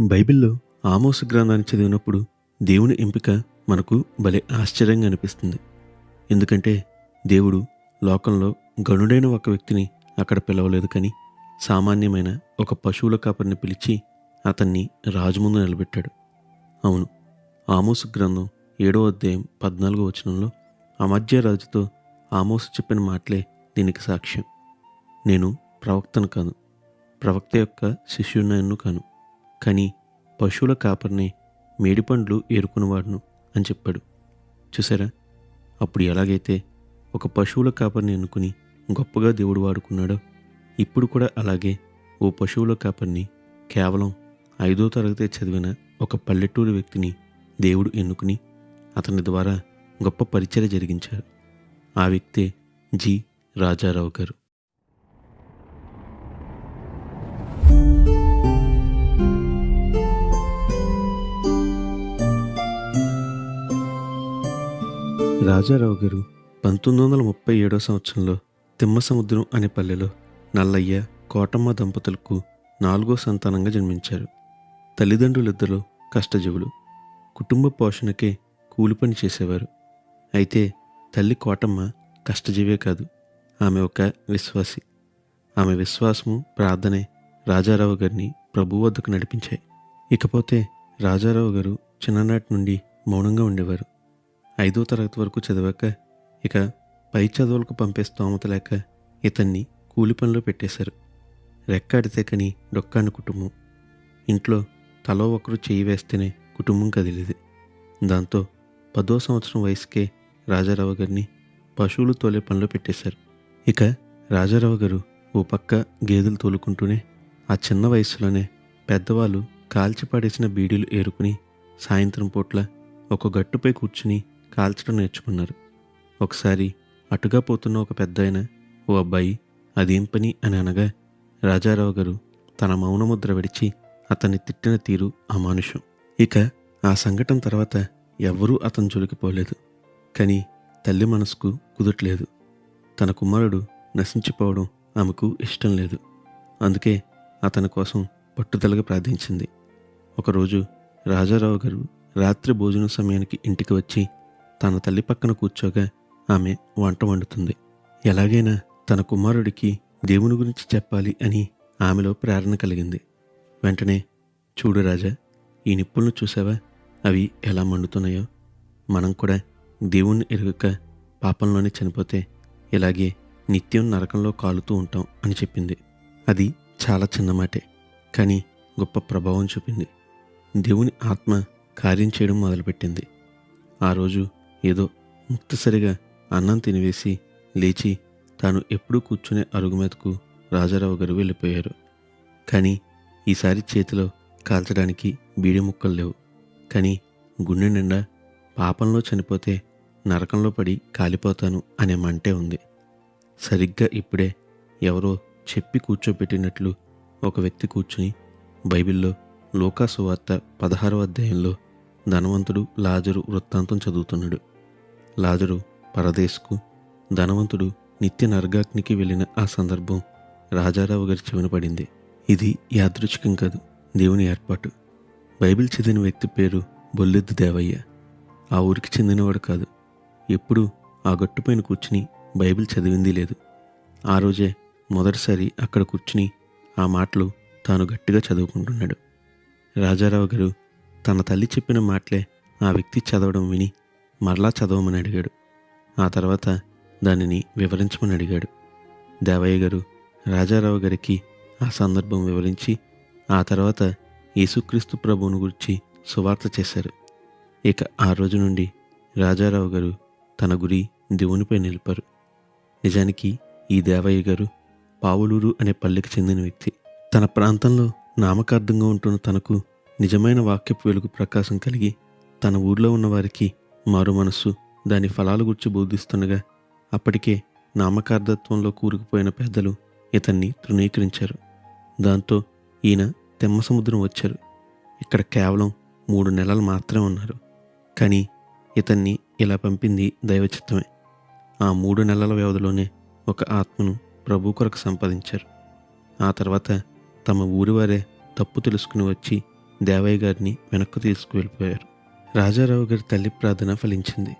బైబిల్లో ఆమోస గ్రంథాన్ని చదివినప్పుడు దేవుని ఎంపిక మనకు భలే ఆశ్చర్యంగా అనిపిస్తుంది. ఎందుకంటే దేవుడు లోకంలో గనుడైన ఒక వ్యక్తిని అక్కడ పిలవలేదు కానీ సామాన్యమైన ఒక పశువుల కాపరిని పిలిచి అతన్ని రాజు ముందు నిలబెట్టాడు. అవును ఆమోసు గ్రంథం ఏడో అధ్యాయం పద్నాలుగో వచనంలో అమధ్య రాజుతో ఆమోసు చెప్పిన మాటలే దీనికి సాక్ష్యం. నేను ప్రవక్తను కాను ప్రవక్త యొక్క శిష్యునన్ను కాను. కానీ పశువుల కాపరిని మేడిపండ్లు ఏరుకునేవాడును అని చెప్పాడు. చూసారా అప్పుడు ఎలాగైతే ఒక పశువుల కాపరిని ఎన్నుకుని గొప్పగా దేవుడు వాడుకున్నాడో ఇప్పుడు కూడా అలాగే ఓ పశువుల కాపరిని కేవలం ఐదో తరగతి చదివిన ఒక పల్లెటూరు వ్యక్తిని దేవుడు ఎన్నుకుని అతని ద్వారా గొప్ప పరిచర్య జరిగించారు ఆ వ్యక్తే జి. రాజారావు గారు. రాజారావు గారు పంతొమ్మిది వందల ముప్పై ఏడో సంవత్సరంలో తిమ్మసముద్రం అనే పల్లెలో నల్లయ్య కోటమ్మ దంపతులకు నాలుగో సంతానంగా జన్మించారు. తల్లిదండ్రులిద్దరూ కష్టజీవులు. కుటుంబ పోషణకే కూలి పని చేసేవారు. అయితే తల్లి కోటమ్మ కష్టజీవే కాదు. ఆమె ఒక విశ్వాసి. ఆమె విశ్వాసము ప్రార్థనే రాజారావు గారిని ప్రభు వద్దకు నడిపించాయి. ఇకపోతే రాజారావు గారు చిన్ననాటి నుండి మౌనంగా ఉండేవారు. ఐదో తరగతి వరకు చదివాక ఇక పై చదువులకు పంపే స్తోమత లేక ఇతన్ని కూలి పనిలో పెట్టేశారు. రెక్కాడితే కని డొక్కాని కుటుంబం. ఇంట్లో తలో ఒకరు చేయి వేస్తేనే కుటుంబం కదిలేది. దాంతో పదో సంవత్సరం వయసుకే రాజారావు గారిని పశువులు తోలే పనిలో పెట్టేశారు. ఇక రాజారావు గారు ఓ పక్క గేదెలు తోలుకుంటూనే ఆ చిన్న వయసులోనే పెద్దవాళ్ళు కాల్చి పడేసిన బీడీలు ఏరుకుని సాయంత్రం పూట్ల ఒక గట్టుపై కూర్చుని కాల్చడం నేర్చుకున్నారు. ఒకసారి అటుగా పోతున్న ఒక పెద్ద ఆయన ఓ అబ్బాయి అదేం పని? అని అనగా రాజారావు గారు తన మౌనముద్ర విడిచి అతన్ని తిట్టిన తీరు అమానుషం. ఇక ఆ సంఘటన తర్వాత ఎవ్వరూ అతను జొలికిపోలేదు కానీ తల్లి మనసుకు కుదట్లేదు. తన కుమారుడు నశించిపోవడం ఆమెకు ఇష్టం లేదు. అందుకే అతని కోసం పట్టుదలగా ప్రార్థించింది. ఒకరోజు రాజారావు గారు రాత్రి భోజనం సమయానికి ఇంటికి వచ్చి తన తల్లి పక్కన కూర్చోగా ఆమె వంట వండుతుంది. ఎలాగైనా తన కుమారుడికి దేవుని గురించి చెప్పాలి అని ఆమెలో ప్రేరణ కలిగింది. వెంటనే చూడు రాజా ఈ నిప్పులను చూసావా? అవి ఎలా మండుతున్నాయో? మనం కూడా దేవుణ్ణి ఎరుగక పాపంలోనే చనిపోతే ఇలాగే నిత్యం నరకంలో కాలుతూ ఉంటాం అని చెప్పింది. అది చాలా చిన్న మాటే కానీ గొప్ప ప్రభావం చూపింది. దేవుని ఆత్మ కార్యం చేయడం మొదలుపెట్టింది. ఆ రోజు ఏదో ముక్తసరిగా అన్నం తినివేసి లేచి తాను ఎప్పుడూ కూర్చునే అరుగు మీదకు రాజారావు గారు వెళ్ళిపోయారు. కానీ ఈసారి చేతిలో కాల్చడానికి బీడి ముక్కలు లేవు. కానీ గుండె నిండా పాపంలో చనిపోతే నరకంలో పడి కాలిపోతాను అనే మంటే ఉంది. సరిగ్గా ఇప్పుడే ఎవరో చెప్పి కూర్చోబెట్టినట్లు ఒక వ్యక్తి కూర్చుని బైబిల్లో లోకాసువార్త పదహారవ అధ్యాయంలో ధనవంతుడు లాజరు వృత్తాంతం చదువుతున్నాడు. లాజరు పరదేశ్కు ధనవంతుడు నిత్య నర్గాగ్నికి వెళ్ళిన ఆ సందర్భం రాజారావు గారి చెవిన పడింది. ఇది యాదృచ్ఛికం కాదు దేవుని ఏర్పాటు. బైబిల్ చదివిన వ్యక్తి పేరు బొల్లెద్దు దేవయ్య. ఆ ఊరికి చెందినవాడు కాదు. ఎప్పుడూ ఆ గట్టుపైన కూర్చుని బైబిల్ చదివింది లేదు. ఆ రోజే మొదటిసారి అక్కడ కూర్చుని ఆ మాటలు తాను గట్టిగా చదువుకుంటున్నాడు. రాజారావు గారు తన తల్లి చెప్పిన మాటలే ఆ వ్యక్తి చదవడం విని మరలా చదవమని అడిగాడు. ఆ తర్వాత దానిని వివరించమని అడిగాడు. దేవయ్య గారు రాజారావు గారికి ఆ సందర్భం వివరించి ఆ తర్వాత యేసుక్రీస్తు ప్రభువును గురించి సువార్త చేశారు. ఇక ఆ రోజు నుండి రాజారావు గారు తన గురి దేవునిపై నిలిపారు. నిజానికి ఈ దేవయ్య గారు పావులూరు అనే పల్లెకి చెందిన వ్యక్తి. తన ప్రాంతంలో నామకార్థంగా ఉంటున్న తనకు నిజమైన వాక్యపు వెలుగు ప్రకాశం కలిగి తన ఊర్లో ఉన్న వారికి మారు మనస్సు దాని ఫలాల గుర్చి బోధిస్తుండగా అప్పటికే నామకార్థత్వంలో కూరుకుపోయిన పెద్దలు ఇతన్ని తృణీకరించారు. దాంతో ఈయన తెమ్మసముద్రం వచ్చారు. ఇక్కడ కేవలం మూడు నెలలు మాత్రమే ఉన్నారు. కానీ ఇతన్ని ఇలా పంపింది దైవచిత్తమే. ఆ మూడు నెలల వ్యవధిలోనే ఒక ఆత్మను ప్రభు కొరకు సంపాదించారు. ఆ తర్వాత తమ ఊరివారే తప్పు తెలుసుకుని వచ్చి దేవయ్య గారిని వెనక్కు తీసుకువెళ్ళిపోయారు. రాజారావు గారి తల్లి ప్రార్థన ఫలించింది.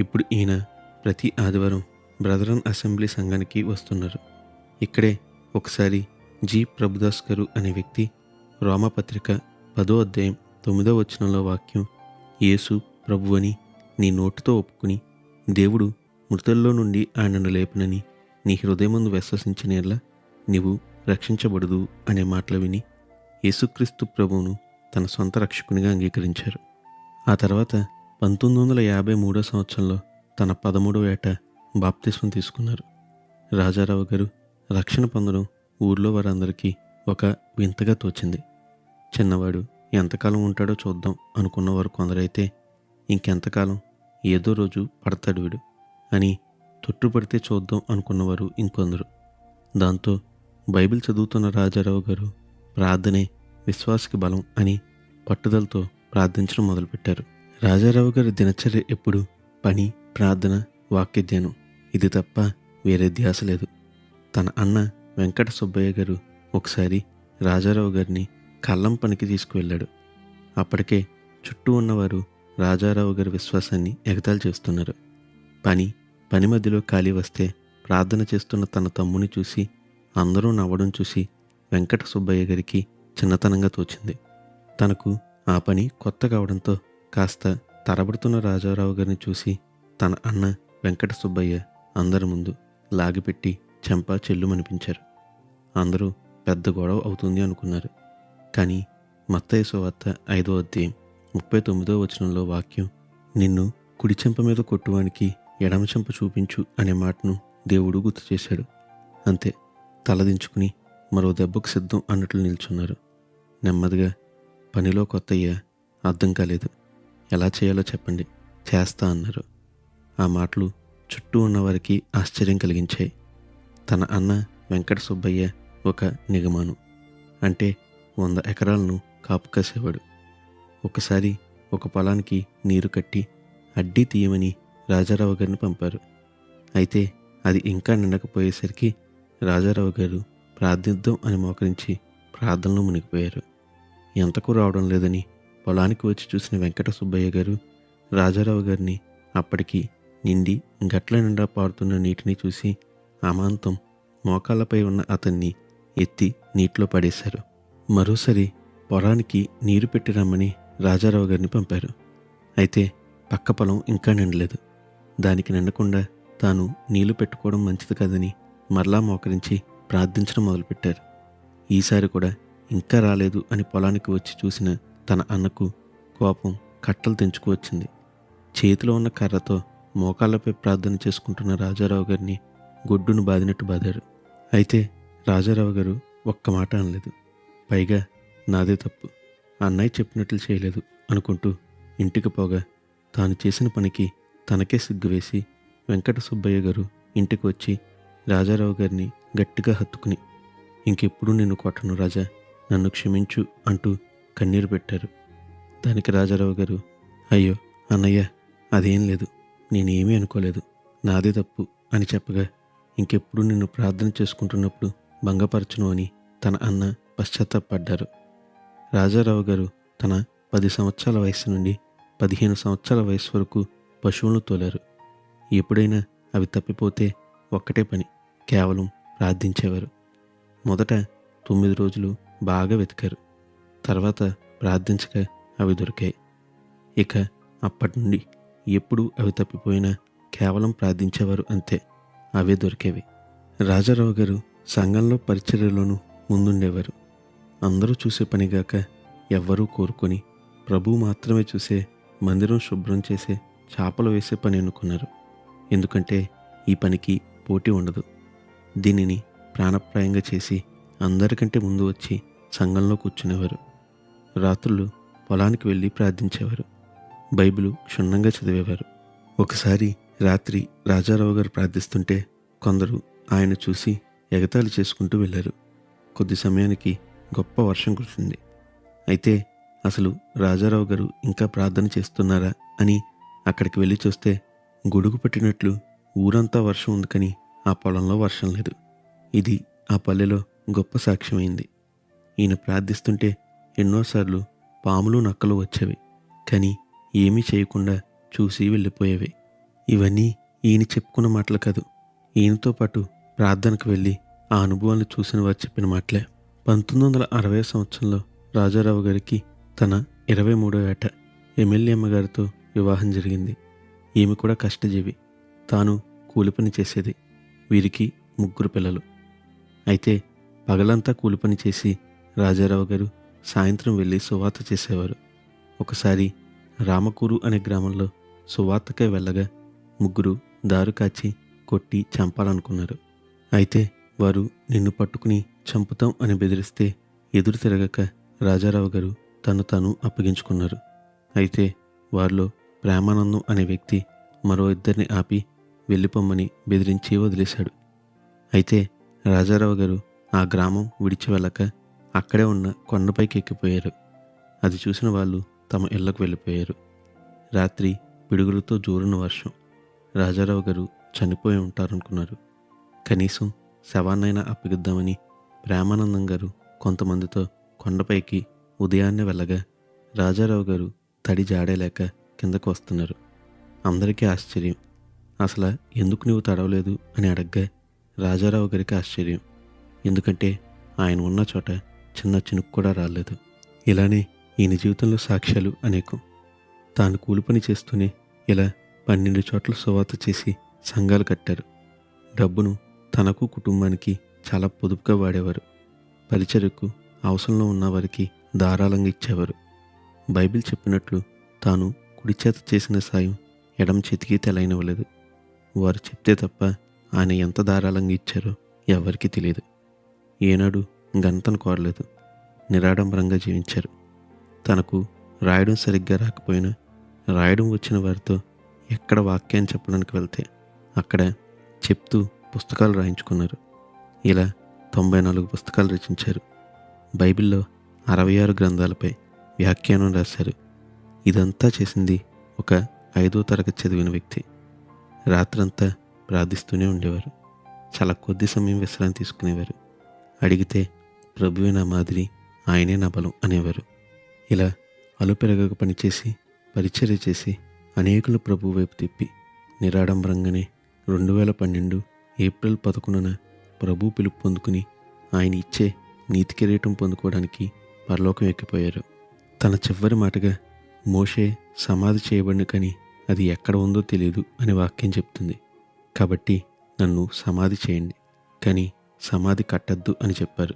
ఇప్పుడు ఈయన ప్రతి ఆదివారం బ్రదరన్ అసెంబ్లీ సంఘానికి వస్తున్నారు. ఇక్కడే ఒకసారి జి. ప్రభుదాస్ గారు అనే వ్యక్తి రోమపత్రిక పదో అధ్యాయం తొమ్మిదో వచనంలో వాక్యం యేసు ప్రభువని నీ నోటితో ఒప్పుకుని దేవుడు మృతుల్లో నుండి ఆయనను లేపనని నీ హృదయమందు విశ్వసించిన నీవు రక్షించబడదు అనే మాటలు విని యేసుక్రీస్తు ప్రభువును తన సొంత రక్షకునిగా అంగీకరించారు. ఆ తర్వాత పంతొమ్మిది వందల యాభై మూడో సంవత్సరంలో తన పదమూడవ ఏట బాప్తిస్మం తీసుకున్నారు. రాజారావు గారు రక్షణ పొందడం ఊర్లో వారందరికీ ఒక వింతగా తోచింది. చిన్నవాడు ఎంతకాలం ఉంటాడో చూద్దాం అనుకున్నవారు కొందరైతే ఇంకెంతకాలం? ఏదో రోజు పడతాడు వీడు అని తొట్టుపడితే చూద్దాం అనుకున్నవారు ఇంకొందరు. దాంతో బైబిల్ చదువుతున్న రాజారావు గారు ప్రార్థనే విశ్వాసకి బలం అని పట్టుదలతో ప్రార్థించడం మొదలుపెట్టారు. రాజారావు గారి దినచర్య ఎప్పుడు? పని ప్రార్థన వాక్య ధ్యానం ఇది తప్ప వేరే ధ్యాస లేదు. తన అన్న వెంకట సుబ్బయ్య గారు ఒకసారి రాజారావు గారిని కళ్ళం పనికి తీసుకువెళ్ళాడు. అప్పటికే చుట్టూ ఉన్నవారు రాజారావు గారి విశ్వాసాన్ని ఎగతాలు చేస్తున్నారు. పని పని మధ్యలో ఖాళీ వస్తే ప్రార్థన చేస్తున్న తన తమ్ముని చూసి అందరూ నవ్వడం చూసి వెంకట సుబ్బయ్య గారికి చిన్నతనంగా తోచింది. తనకు ఆ పని కొత్త కావడంతో కాస్త తరబడుతున్న రాజారావు గారిని చూసి తన అన్న వెంకట సుబ్బయ్య అందరి ముందు లాగిపెట్టి చెంపా చెల్లుమనిపించారు. అందరూ పెద్ద గొడవ అవుతుంది అనుకున్నారు. కానీ మత్తయ్య సువార్త ఐదో అధ్యాయం ముప్పై తొమ్మిదో వచనంలో వాక్యం నిన్ను కుడి చెంప మీద కొట్టువానికి ఎడమ చెంప చూపించు అనే మాటను దేవుడు గుర్తు చేశాడు. అంతే తలదించుకుని మరో దెబ్బకు సిద్ధం అన్నట్లు నిల్చున్నారు. నెమ్మదిగా పనిలో కొత్తయ్య అర్థం కాలేదు. ఎలా చేయాలో చెప్పండి. చేస్తా అన్నారు. ఆ మాటలు చుట్టూ ఉన్నవారికి ఆశ్చర్యం కలిగించాయి. తన అన్న వెంకట సుబ్బయ్య ఒక నిగమాను. అంటే వంద ఎకరాలను కాపు కాసేవాడు. ఒకసారి ఒక పొలానికి నీరు కట్టి అడ్డీ తీయమని రాజారావు గారిని పంపారు. అయితే అది ఇంకా నిండకపోయేసరికి రాజారావు గారు ప్రార్థిద్దాం అని మోకరించి ప్రార్థనలో మునిగిపోయారు. ఎంతకు రావడం లేదని పొలానికి వచ్చి చూసిన వెంకట సుబ్బయ్య గారు రాజారావు గారిని అప్పటికి నిండి గట్ల నిండా పారుతున్న నీటిని చూసి అమాంతం మోకాళ్ళపై ఉన్న అతన్ని ఎత్తి నీటిలో పడేశారు. మరోసారి పొలానికి నీరు పెట్టి రమ్మని రాజారావు గారిని పంపారు. అయితే పక్క పొలం ఇంకా నిండలేదు. దానికి నిండకుండా తాను నీళ్ళు పెట్టుకోవడం మంచిది కాదని మరలా మోకరించి ప్రార్థించడం మొదలుపెట్టారు. ఈసారి కూడా ఇంకా రాలేదు అని పొలానికి వచ్చి చూసిన తన అన్నకు కోపం కట్టలు తెంచుకువచ్చింది చేతిలో ఉన్న కర్రతో మోకాళ్ళపై ప్రార్థన చేసుకుంటున్న రాజారావు గారిని గొడ్డును బాదినట్టు బాదారు. అయితే రాజారావు గారు ఒక్క మాట అనలేదు. పైగా నాదే తప్పు. అన్నయ్య చెప్పినట్లు చేయలేదు అనుకుంటూ ఇంటికి పోగా తాను చేసిన పనికి తనకే సిగ్గు వేసి వెంకట సుబ్బయ్య గారు ఇంటికి వచ్చి రాజారావు గారిని గట్టిగా హత్తుకుని ఇంకెప్పుడు నిన్ను కొట్టను రాజా. నన్ను క్షమించు అంటూ కన్నీరు పెట్టారు. దానికి రాజారావు గారు అయ్యో అన్నయ్య అదేం లేదు. నేనేమీ అనుకోలేదు. నాదే తప్పు అని చెప్పగా ఇంకెప్పుడు నిన్ను ప్రార్థన చేసుకుంటున్నప్పుడు భంగపరచును అని తన అన్న పశ్చాత్తాపడ్డారు. రాజారావు గారు తన పది సంవత్సరాల వయసు నుండి పదిహేను సంవత్సరాల వయసు వరకు పశువులను తోలారు. ఎప్పుడైనా అవి తప్పిపోతే ఒక్కటే పని కేవలం ప్రార్థించేవారు. మొదట తొమ్మిది రోజులు బాగా వెతికారు. తర్వాత ప్రార్థించక అవి దొరికాయి. ఇక అప్పటి నుండి ఎప్పుడు అవి తప్పిపోయినా కేవలం ప్రార్థించేవారు అంతే. అవే దొరికేవి. రాజారావు గారు సంఘంలో పరిచర్యలోనూ ముందుండేవారు. అందరూ చూసే పనిగాక ఎవ్వరూ కోరుకొని ప్రభు మాత్రమే చూసే మందిరం శుభ్రం చేసే చేపలు వేసే పని అనుకున్నారు. ఎందుకంటే ఈ పనికి పోటీ ఉండదు. దీనిని ప్రాణప్రాయంగా చేసి అందరికంటే ముందు వచ్చి సంఘంలో కూర్చునేవారు. రాత్రులు పొలానికి వెళ్ళి ప్రార్థించేవారు. బైబిలు క్షుణ్ణంగా చదివేవారు. ఒకసారి రాత్రి రాజారావు గారు ప్రార్థిస్తుంటే కొందరు ఆయన చూసి ఎగతాళి చేసుకుంటూ వెళ్ళారు. కొద్ది సమయానికి గొప్ప వర్షం కురిసింది. అయితే అసలు రాజారావు గారు ఇంకా ప్రార్థన చేస్తున్నారా అని అక్కడికి వెళ్ళి చూస్తే గొడుగు పట్టినట్లు ఊరంతా వర్షం ఉంది కానీ ఆ పొలంలో వర్షం లేదు. ఇది ఆ పల్లెలో గొప్ప సాక్ష్యమైంది. ఈయన ప్రార్థిస్తుంటే ఎన్నోసార్లు పాములు నక్కలు వచ్చేవి. కానీ ఏమీ చేయకుండా చూసి వెళ్ళిపోయేవి. ఇవన్నీ ఈయన చెప్పుకున్న మాటలు కాదు. ఈయనతో పాటు ప్రార్థనకు వెళ్ళి ఆ అనుభవాన్ని చూసిన వారు చెప్పిన మాటలే. పంతొమ్మిది వందల అరవై సంవత్సరంలో రాజారావు గారికి తన ఇరవై మూడో ఏట ఎమ్మెల్యే అమ్మగారితో వివాహం జరిగింది. ఈమె కూడా కష్టజీవి. తాను కూలి పని చేసేది. వీరికి ముగ్గురు పిల్లలు. అయితే పగలంతా కూలిపని చేసి రాజారావు గారు సాయంత్రం వెళ్ళి సువార్త చేసేవారు. ఒకసారి రామకూరు అనే గ్రామంలో సువార్తకే వెళ్ళగా ముగ్గురు దారు కాచి కొట్టి చంపాలనుకున్నారు. అయితే వారు నిన్ను పట్టుకుని చంపుతాం అని బెదిరిస్తే ఎదురు తిరగక రాజారావు గారు తను తాను అప్పగించుకున్నారు. అయితే వారిలో ప్రేమానందం అనే వ్యక్తి మరో ఇద్దరిని ఆపి వెళ్ళిపోమ్మని బెదిరించి వదిలేశాడు. అయితే రాజారావు గారు ఆ గ్రామం విడిచి వెళ్ళక అక్కడే ఉన్న కొండపైకి ఎక్కిపోయారు. అది చూసిన వాళ్ళు తమ ఇళ్ళకు వెళ్ళిపోయారు. రాత్రి పిడుగులతో జోరున వర్షం. రాజారావు గారు చనిపోయి ఉంటారనుకున్నారు. కనీసం శవాన్నైనా అప్పగిద్దామని ప్రేమానందం గారు కొంతమందితో కొండపైకి ఉదయాన్నే వెళ్ళగా రాజారావు గారు తడి జాడేలేక కిందకు వస్తున్నారు. అందరికీ ఆశ్చర్యం. అసలు ఎందుకు నువ్వు తడవలేదు అని అడగ్గా రాజారావు గారికి ఆశ్చర్యం. ఎందుకంటే ఆయన ఉన్న చోట చిన్న చినుకు కూడా రాలేదు. ఇలానే ఈయన జీవితంలో సాక్ష్యాలు అనేకం. తాను కూలి పని చేస్తూనే ఇలా పన్నెండు చోట్ల సువాత చేసి సంఘాలు కట్టారు. డబ్బును తనకు కుటుంబానికి చాలా పొదుపుగా వాడేవారు. పరిచర్యకు అవసరంలో ఉన్న వారికి ధారాళంగా ఇచ్చేవారు. బైబిల్ చెప్పినట్లు తాను కుడి చేత చేసిన సాయం ఎడమ చేతికి తెలైనవ్వలేదు. వారు చెప్తే తప్ప ఆయన ఎంత ధారాళంగా ఇచ్చారో ఎవరికీ తెలియదు. ఏనాడు గంతను కోరలేదు. నిరాడంబరంగా జీవించారు. తనకు రాయడం సరిగ్గా రాకపోయినా రాయడం వచ్చిన వారితో ఎక్కడ వాక్యాన్ని చెప్పడానికి వెళ్తే అక్కడ చెప్తూ పుస్తకాలు రాయించుకున్నారు. ఇలా తొంభై నాలుగు పుస్తకాలు రచించారు. బైబిల్లో అరవై ఆరు గ్రంథాలపై వ్యాఖ్యానం రాశారు. ఇదంతా చేసింది ఒక ఐదో తరగతి చదివిన వ్యక్తి. రాత్రంతా ప్రార్థిస్తూనే ఉండేవారు. చాలా కొద్ది సమయం విశ్రాంతి తీసుకునేవారు. అడిగితే ప్రభువే నా మాదిరి ఆయనే నా బలం అనేవారు. ఇలా అలుపెరగక పనిచేసి పరిచర్య చేసి అనేకులు ప్రభు వైపు తిప్పి నిరాడంబరంగానే రెండు వేల పన్నెండు ఏప్రిల్ పదకొండున ప్రభు పిలుపు పొందుకుని ఆయన ఇచ్చే నీతి కిరీటం పొందుకోవడానికి పరలోకం ఎక్కిపోయారు. తన చివరి మాటగా మోషే సమాధి చేయబడిన కానీ అది ఎక్కడ ఉందో తెలియదు అని వాక్యం చెప్తుంది. కాబట్టి నన్ను సమాధి చేయండి. కానీ సమాధి కట్టద్దు అని చెప్పారు.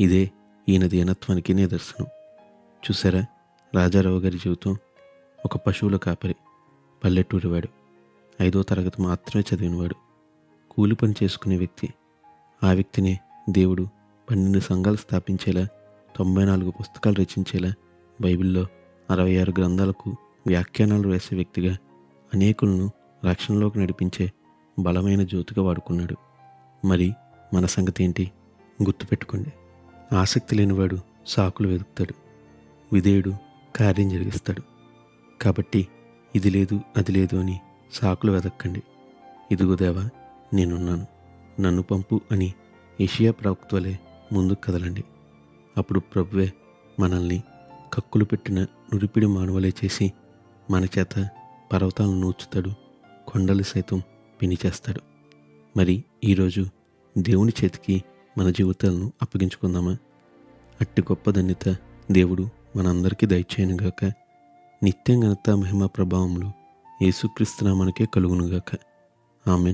ఇదే ఈయన దీనత్వానికి నిదర్శనం. చూసారా రాజారావు గారి జీవితం ఒక పశువుల కాపరి పల్లెటూరివాడు. ఐదో తరగతి మాత్రమే చదివినవాడు. కూలి పని చేసుకునే వ్యక్తి. ఆ వ్యక్తినే దేవుడు పన్నెండు సంఘాలు స్థాపించేలా తొంభై నాలుగు పుస్తకాలు రచించేలా బైబిల్లో అరవై ఆరు గ్రంథాలకు వ్యాఖ్యానాలు వేసే వ్యక్తిగా అనేకులను రక్షణలోకి నడిపించే బలమైన జ్యోతిగా వాడుకున్నాడు. మరి మన సంగతి ఏంటి గుర్తుపెట్టుకోండి. ఆసక్తి లేనివాడు సాకులు వెతుకుతాడు. విధేయుడు కార్యం జరిగిస్తాడు. కాబట్టి ఇది లేదు అది లేదు అని సాకులు వెతక్కండి. ఇదిగోదేవా నేనున్నాను. నన్ను పంపు అని ఏషియా ప్రవక్త వలె ముందుకు కదలండి. అప్పుడు ప్రభువే మనల్ని కక్కులు పెట్టిన నురిపిడి మానవలే చేసి మన చేత పర్వతాలను నూచుతాడు కొండలు సైతం పిని చేస్తాడు మరి ఈరోజు దేవుని చేతికి మన జీవితాలను అప్పగించుకుందామా? అట్టి గొప్ప ధన్యత దేవుడు మనందరికీ దయచేయనుగాక. నిత్యం ఘనత మహిమ ప్రభావములు యేసుక్రీస్తునామనకే కలుగునుగాక. ఆమె